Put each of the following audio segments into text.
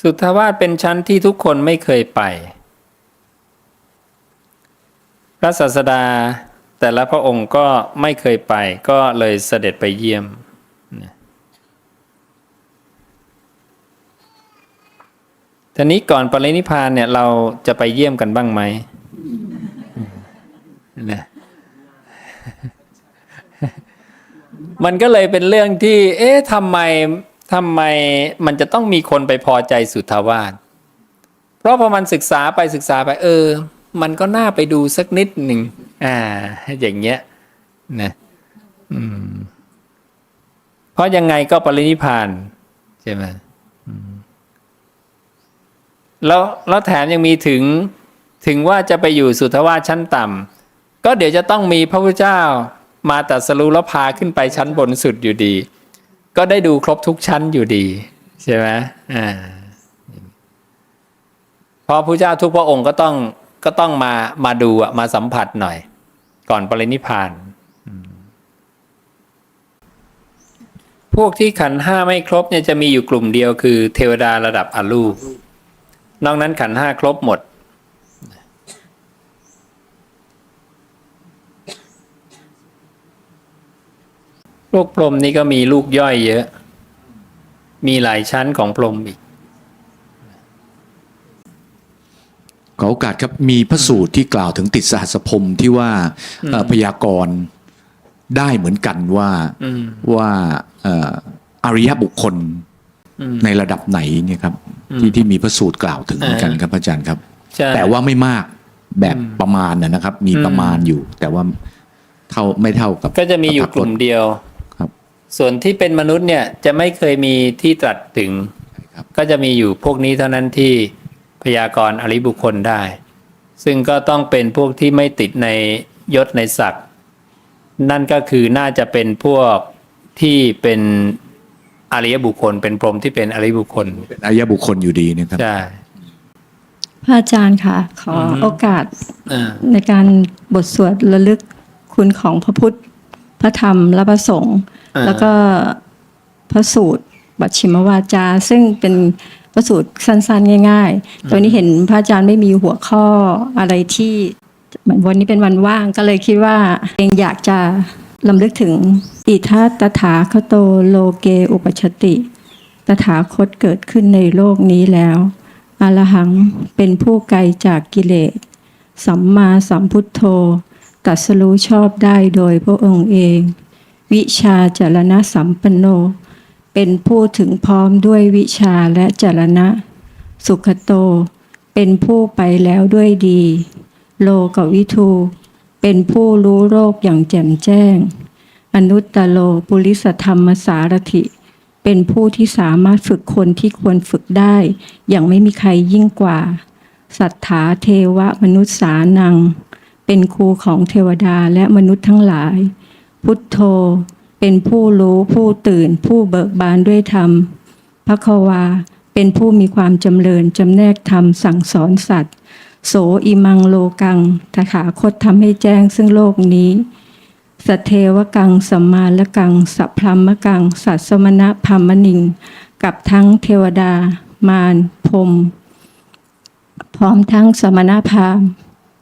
สุทธาวาสเป็นชั้นที่ทุกคนไม่เคยไป พระศาสดาแต่ละพระองค์ก็ไม่เคยไปก็เลยเสด็จไปเยี่ยมนะทีนี้ก่อนปรินิพพานเนี่ยเราจะไปเยี่ยมกันบ้างไหมนะมันก็เลยเป็นเรื่องที่ เอ๊ะทำไม ทำไมมันจะต้องมีคนไปพอใจสุทธาวาสเพราะพอมันศึกษาไปศึกษาไปเออ มันก็น่าไปดูสักนิดหนึ่งอ่า อย่างเงี้ยนะอืมเพราะยังไงก็ปรินิพานใช่ไหมแล้วแล้วแถมยังมีถึงถึงว่าจะไปอยู่สุทธวาสชั้นต่ำก็เดี๋ยวจะต้องมีพระพุทธเจ้ามาตรัสรูแล้วพาขึ้นไปชั้นบนสุดอยู่ดี ก็ได้ดูครบทุกชั้นอยู่ดี ใช่ไหมอ่าเพราะพระเจ้าทุกพระองค์ก็ต้องก็ต้องมามาดูอะมาสัมผัสหน่อย ก่อนปรินิพานพวกที่ขันห้าไม่ครบเนี่ยจะมีอยู่กลุ่มเดียวคือเทวดาระดับอรูปนอกนั้นขันห้าครบหมด ลูกพรหมนี่ก็มีลูกย่อยเยอะ มีหลายชั้นของพรหมอีก ขอโอกาสครับมีพระสูตรที่กล่าวถึงติดสหัสพรหมที่ว่าเอ่อพยากรณ์ได้เหมือนกันว่าอืมว่าเอ่ออริยบุคคลอืมในระดับไหนเนี่ยครับ ที่ที่มีพระสูตรกล่าวถึงเหมือนกันอ่าครับอาจารย์ครับใช่แต่ว่าไม่มากแบบประมาณนะนะครับ มีอืมประมาณอยู่ แต่ว่าเท่าไม่เท่ากับ ก็จะมีอยู่กลุ่มเดียวครับ ส่วนที่เป็นมนุษย์เนี่ยจะไม่เคยมีที่ตรัสถึงครับก็จะมีอยู่พวกนี้เท่านั้นที่พยากรณ์อริบุคคลได้ ซึ่งก็ต้องเป็นพวกที่ไม่ติดในยศในศักดิ์นั่นก็คือน่าจะเป็นพวกที่เป็นอริยบุคคล เป็นพรหมที่เป็นอริยบุคคล เป็นอริยบุคคลอยู่ดีนะครับใช่พระอาจารย์ค่ะ ขอออฮึโอกาสอ่าในการบทสวดระลึกคุณของพระพุทธ พระธรรมและพระสงฆ์อ่า แล้วก็พระสูตรบัชชิมวาจา ซึ่งเป็นพระสูตรสั้นๆ ง่าย ๆ ตัวนี้เห็นพระอาจารย์ไม่มีหัวข้ออะไรที่เหมือนวันนี้เป็นวันว่างก็เลยคิดว่าเองอยากจะลำลึกถึงอิทัตถาคโตโลเกอุปชชติ ตถาคตเกิดขึ้นในโลกนี้แล้วอรหังเป็นผู้ไกลจากกิเลส สัมมาสัมพุทโธตรัสรู้ชอบได้โดยพระองค์เอง วิชาจารณะสัมปันโน เป็นผู้ถึงพร้อมด้วยวิชาและจารณะ สุขโต เป็นผู้ไปแล้วด้วยดี โลกวิทู เป็นผู้รู้โรคอย่างแจ่มแจ้ง อนุตตโลปุริสธรรมสารถิ เป็นผู้ที่สามารถฝึกคนที่ควรฝึกได้ อย่างไม่มีใครยิ่งกว่า สัทธาเทวมนุษย์สานัง เป็นครูของเทวดาและมนุษย์ทั้งหลาย พุทโธ เป็นผู้รู้ผู้ตื่น ผู้เบิกบานด้วยธรรมพระควา เป็นผู้มีความจำเริญจำแนกธรรมสั่งสอนสัตว์ โสอิมังโลกังทถาคตทำให้แจ้งซึ่งโลกนี้สเทวกังสัมมาละกัง สัพพัมมะกัง สัตสมณะพัมมนิง กับทั้งเทวดา มารพรมพร้อมทั้งสมณพราหมณ์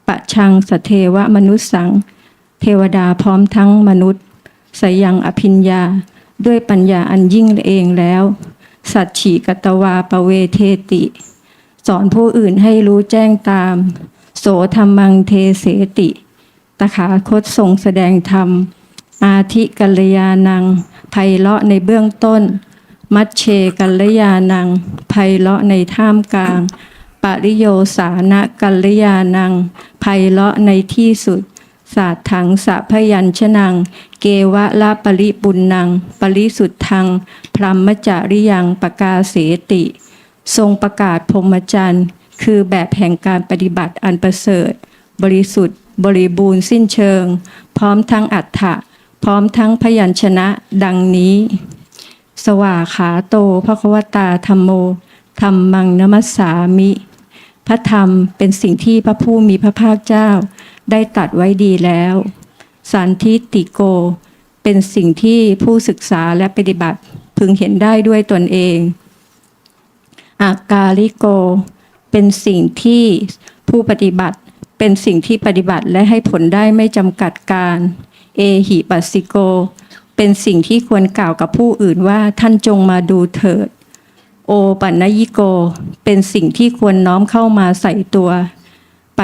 ปะชังสเทวมนุษสัง เทวดาพร้อมทั้งมนุษย์สยังอภิญญาด้วยปัญญาอันยิ่งเองแล้ว สัจฉีกตวาปเวเทติ สอนผู้อื่นให้รู้แจ้งตาม โสธรรมังเทเสติตถาคตทรงแสดงธรรม อาทิกัลยานังไพเราะในเบื้องต้น มัชเชกัลยานังไพเราะในท่ามกลาง ปริโยสานะกัลยานังไพเราะในที่สุด ศาสถังสะพยัญชนัง เกวะละปริปุณนัง ปริสุทธัง พรหมจาริยังปกาเสติ ทรงประกาศพรหมจรรย์คือแบบแห่งการปฏิบัติอันประเสริฐ บริสุทธิ์ บริบูรณ์สิ้นเชิง พร้อมทั้งอัฏฐะพร้อมทั้งพยัญชนะดังนี้ สว่าขาโตพระควตาธรรมโมธรรมังนมัสสามิ พระธรรมเป็นสิ่งที่พระผู้มีพระภาคเจ้า ได้ตัดไว้ดีแล้ว สันทิติโก เป็นสิ่งที่ผู้ศึกษาและปฏิบัติพึงเห็นได้ด้วยตนเองอากาลิโก เป็นสิ่งที่ผู้ปฏิบัติเป็นสิ่งที่ปฏิบัติและให้ผลได้ไม่จำกัดการ เอหิปัสสิโก เป็นสิ่งที่ควรกล่าวกับผู้อื่นว่าท่านจงมาดูเถิด โอปัญญิโก เป็นสิ่งที่ควรน้อมเข้ามาใส่ตัว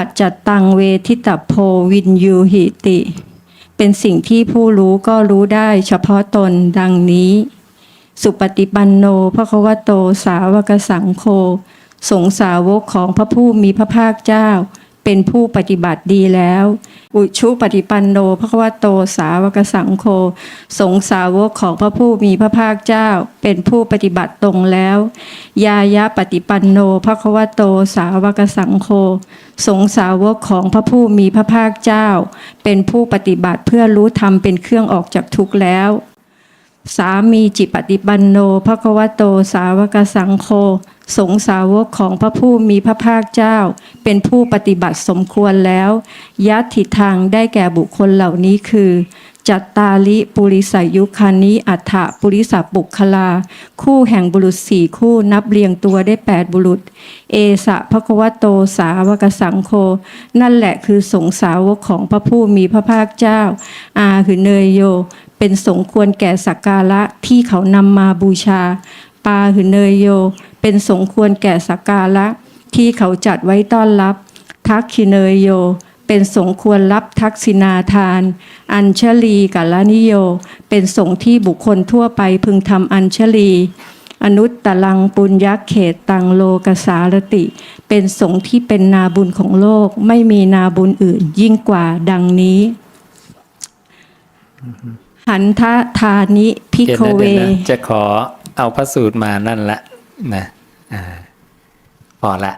ปัจจัตตังเวทิตโพวินยูหิติ เป็นสิ่งที่ผู้รู้ก็รู้ได้เฉพาะตนดังนี้ สุปฏิปันโนพระควโตสาวกสังโฆสงสาวกของพระผู้มีพระภาคเจ้า เป็นผู้ปฏิบัติดีแล้ว อุชุปฏิปันโนพระควโตสาวกสังโฆสงสาวกของพระผู้มีพระภาคเจ้า เป็นผู้ปฏิบัติตรงแล้ว ยายะปฏิปันโนพระควโตสาวกสังโฆสงสาวกของพระผู้มีพระภาคเจ้า เป็นผู้ปฏิบัติเพื่อรู้ธรรมเป็นเครื่องออกจากทุกข์แล้ว สามีจิปฏิปันโนภควโตสาวกสังโฆสงสาวกของพระผู้มีพระภาคเจ้า เป็นผู้ปฏิบัติสมควรแล้วยัตถิทางได้แก่บุคคลเหล่านี้คือ จัตตาลิปุริสายุคานิอัฏฐปุริสบุคคลา คู่แห่งบุรุษสี่คู่นับเรียงตัวได้แปดบุรุษ เอสะภควโตสาวกสังโฆนั่นแหละคือสงสาวกของพระผู้มีพระภาคเจ้า อาหือเนยโย เป็นสมควรแก่สักการะที่เขานำมาบูชา ปาหือเนยโย เป็นสมควรแก่สักการะที่เขาจัดไว้ต้อนรับ ทักขิเนยโย เป็นสงควรรับทักษิณาทาน อัญชลีกัลนิโย เป็นสงที่บุคคลทั่วไปพึงทำอัญชลีอนุตตลังปุญญเขตตังโลกสารติ เป็นสงฆ์ที่เป็นนาบุญของโลกไม่มีนาบุญอื่นยิ่งกว่าดังนี้ หันทะทานิพิเดี๋ยวโคนะเวเดี๋ยวนะจะขอเอาพระสูตรมานั่นละนะอ่าพอละ